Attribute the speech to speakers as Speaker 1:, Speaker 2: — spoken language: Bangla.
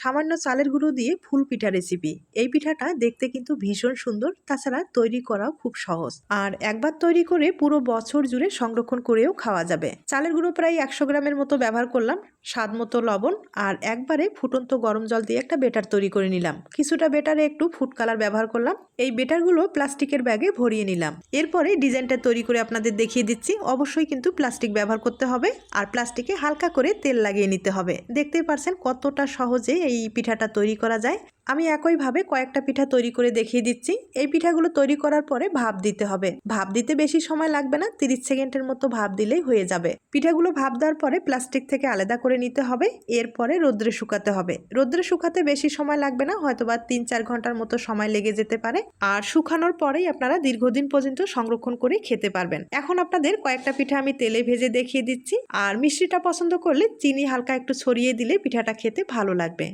Speaker 1: সামান্য চালের গুঁড়ো দিয়ে ফুল পিঠা রেসিপি এই পিঠাটা দেখতে কিন্তু ভীষণ সুন্দর, তাছাড়া তৈরি করাও খুব সহজ। আর একবার তৈরি করে পুরো বছর জুড়ে সংরক্ষণ করেও খাওয়া যাবে। চালের গুঁড়ো প্রায় একশো গ্রামের মতো ব্যবহার করলাম, স্বাদ মতো লবণ, আর একবারে ফুটন্ত গরম জল দিয়ে একটা বেটার তৈরি করে নিলাম। কিছুটা বেটারে একটু ফুড কালার ব্যবহার করলাম। এই বেটারগুলো প্লাস্টিকের ব্যাগে ভরিয়ে নিলাম। এরপরে ডিজাইনটা তৈরি করে আপনাদের দেখিয়ে দিচ্ছি। অবশ্যই কিন্তু প্লাস্টিক ব্যবহার করতে হবে, আর প্লাস্টিকে হালকা করে তেল লাগিয়ে নিতে হবে। দেখতেই পারছেন কতটা সহজে এই পিঠাটা তৈরি করা যায়। আমি একইভাবে কয়েকটা পিঠা তৈরি করে দেখিয়ে দিচ্ছি। এই পিঠাগুলো তৈরি করার পরে ভাপ দিতে হবে। ভাপ দিতে বেশি সময় লাগবে না, তিরিশ সেকেন্ডের মতো ভাপ দিলেই হয়ে যাবে। পিঠাগুলো ভাপ দেওয়ার পরে প্লাস্টিক থেকে আলাদা করে নিতে হবে। এরপরে রোদ্রে শুকাতে হবে। রোদ্রে শুকাতে বেশি সময় লাগবে না হয়তো বা তিন চার ঘণ্টার মতো সময় লেগে যেতে পারে। আর শুকানোর পরেই আপনারা দীর্ঘদিন পর্যন্ত সংরক্ষণ করে খেতে পারবেন। এখন আপনাদের কয়েকটা পিঠা আমি তেলে ভেজে দেখিয়ে দিচ্ছি। আর মিষ্টিটা পছন্দ করলে চিনি হালকা একটু ছড়িয়ে দিলে পিঠাটা খেতে ভালো লাগবে।